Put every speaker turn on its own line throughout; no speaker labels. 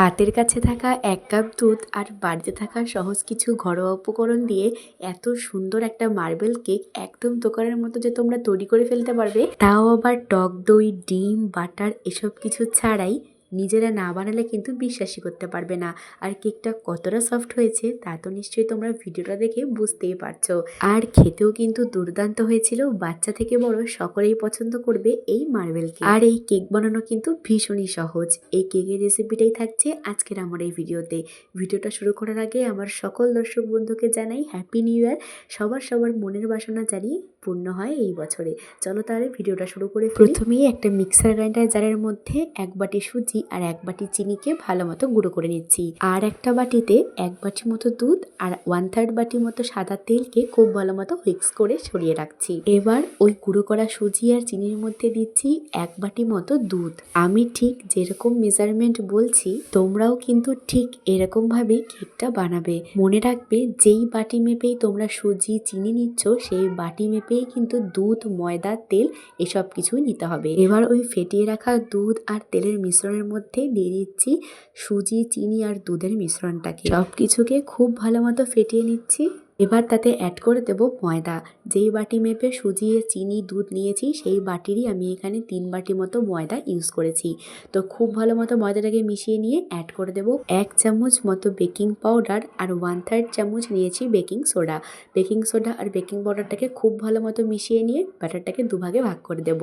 হাতের কাছে থাকা এক কাপ দুধ আর বাড়িতে থাকা সহজ কিছু ঘরোয়া উপকরণ দিয়ে এত সুন্দর একটা মার্বেল কেক একদম দোকানের মতো যে তোমরা তৈরি করে ফেলতে পারবে। তাও আবার টক দই, ডিম, বাটার এসব কিছু ছাড়াই নিজেরা না বানালে কিন্তু বিশ্বাসই করতে পারবে না। আর কেকটা কতটা সফট হয়েছে, তা তো নিশ্চয়ই তোমরা ভিডিওটা দেখে বুঝতেই পারছ। আর খেতেও কিন্তু দুর্দান্ত হয়েছিল, বাচ্চা থেকে বড় সকলেই পছন্দ করবে এই মার্বেল কেক আর এই কেক বানানো কিন্তু ভীষণই সহজ। এই কেকের রেসিপিটাই থাকছে আজকের আমার এই ভিডিওতে। ভিডিওটা শুরু করার আগে আমার সকল দর্শক বন্ধুকে জানাই হ্যাপি নিউ ইয়ার সবার সবার মনের বাসনা জানিয়ে পূর্ণ হয় এই বছরে। চলো তাহলে ভিডিওটা শুরু করে প্রথমেই একটা মিক্সার গ্রাইন্ডার জারের মধ্যে এক বাটি সুজি আর এক বাটি চিনিকে ভালো মতো গুঁড়ো করে নিচ্ছি। আর একটা বাটিতে এক বাটি মতো দুধ আর ওয়ান থার্ড বাটি মতো সাদা তেলকে খুব ভালো মতো মিক্স করে ছড়িয়ে রাখছি। এবার ওই গুঁড়ো করা সুজি আর চিনির মধ্যে দিচ্ছি এক বাটি মতো দুধ। আমি ঠিক যেরকম মেজারমেন্ট বলছি, তোমরাও কিন্তু ঠিক এরকম ভাবে কেকটা বানাবে। মনে রাখবে, যেই বাটি মেপেই তোমরা সুজি, চিনি নিচ্ছ, সেই বাটি মেপেই কিন্তু দুধ, ময়দা, তেল এসব কিছুই নিতে হবে। এবার ওই ফেটিয়ে রাখা দুধ আর তেলের মিশ্রণের মধ্যে দিয়ে দিচ্ছি সুজি, চিনি আর দুধের মিশ্রণটাকে। সব কিছুকে খুব ভালো মতো ফেটিয়ে নিচ্ছি। এবার তাতে অ্যাড করে দেব ময়দা। যেই বাটি মেপে সুজি চিনি, দুধ নিয়েছি, সেই বাটিরই আমি এখানে তিন বাটি মতো ময়দা ইউজ করেছি। তো খুব ভালো মতো ময়দাটাকে মিশিয়ে নিয়ে অ্যাড করে দেব এক চামচ মতো বেকিং পাউডার আর ওয়ান থার্ড চামচ নিয়েছি বেকিং সোডা বেকিং সোডা আর বেকিং পাউডারটাকে খুব ভালো মতো মিশিয়ে নিয়ে ব্যাটারটাকে দুভাগে ভাগ করে দেব।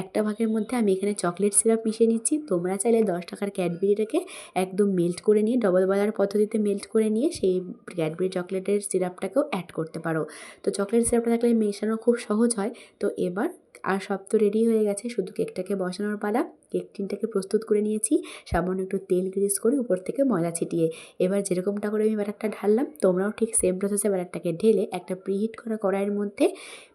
একটা ভাগের মধ্যে আমি এখানে চকলেট সিরাপ মিশিয়ে নিচ্ছি। তোমরা চাইলে দশ টাকার ক্যাডবেরিটাকে একদম মেল্ট করে নিয়ে ডবল বয়লার পদ্ধতিতে মেল্ট করে নিয়ে, সেই ক্যাডবেরি চকলেটের সিরাপটাকেও অ্যাড করতে পারো। তো চকলেট সিরাপটা থাকলে মেশানো খুব সহজ হয়। তো এবার আর সব তো রেডি হয়ে গেছে। শুধু কেকটাকে বসানোর পালা। কেক টিনটাকে প্রস্তুত করে নিয়েছি। সামান্য একটু তেল গ্রিস করে উপর থেকে ময়দা ছিটিয়ে। এবার যেরকমটা করে আমি ব্যাটারটা ঢাললাম, তোমরাও ঠিক সেম প্রসেসে ব্যাটারটাকে ঢেলে একটা প্রিহিট করা কড়াইয়ের মধ্যে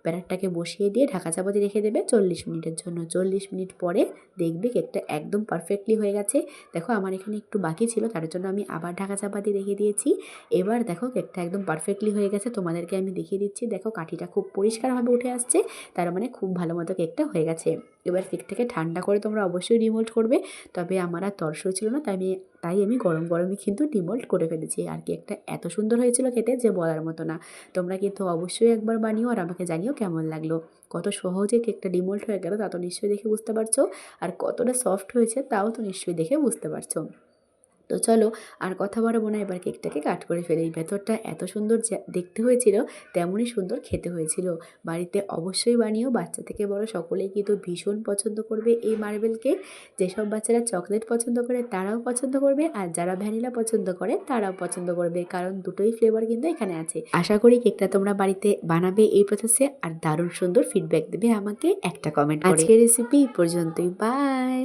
ব্যাটারটাকে বসিয়ে দিয়ে ঢাকা চাপাতি রেখে দেবে চল্লিশ মিনিটের জন্য। চল্লিশ মিনিট পরে দেখবে কেকটা একদম পারফেক্টলি হয়ে গেছে। দেখো আমার এখানে একটু বাকি ছিল, তার জন্য আমি আবার ঢাকা চাপাতি রেখে দিয়েছি। এবার দেখো কেকটা একদম পারফেক্টলি হয়ে গেছে। তোমাদেরকে আমি দেখিয়ে দিচ্ছি। দেখো কাঠিটা খুব পরিষ্কারভাবে উঠে আসছে। তার মানে খুব ভালো মতো কেকটা হয়ে গেছে। এবার কেকটাকে ঠান্ডা করে তোমরা অবশ্যই ডিমোল্ড করবে। তবে আমার আর তর্স ছিল না, তাই আমি তাই আমি গরম গরমই কিন্তু ডিমোল্ড করে ফেলেছি। আর কেকটা এত সুন্দর হয়েছিল খেতে যে বলার মতো না। তোমরা কিন্তু অবশ্যই একবার বানিও আর আমাকে জানিও কেমন লাগল। কত সহজে কেকটা ডিমোল্ট হয়ে গেল তা তো নিশ্চয়ই দেখে বুঝতে পারছ। আর কতটা সফট হয়েছে তাও তো নিশ্চয়ই দেখে বুঝতে পারছ। তো চলো আর কথা বাড়াবো না, এবার কেকটাকে কাট করে ফেলে। এই ভেতরটা এত সুন্দর দেখতে হয়েছিল, তেমনই সুন্দর খেতে হয়েছিল। বাড়িতে অবশ্যই বানিয়েও বাচ্চা থেকে বড় সকলেই কিন্তু ভীষণ পছন্দ করবে এই মার্বেল কেক। যেসব বাচ্চারা চকলেট পছন্দ করে, তারাও পছন্দ করবে, আর যারা ভ্যানিলা পছন্দ করে, তারাও পছন্দ করবে, কারণ দুটোই ফ্লেভার কিন্তু এখানে আছে। আশা করি কেকটা তোমরা বাড়িতে বানাবে এই প্রসেসে আর দারুণ সুন্দর ফিডব্যাক দেবে আমাকে একটা কমেন্ট আজকের রেসিপি পর্যন্তই বাই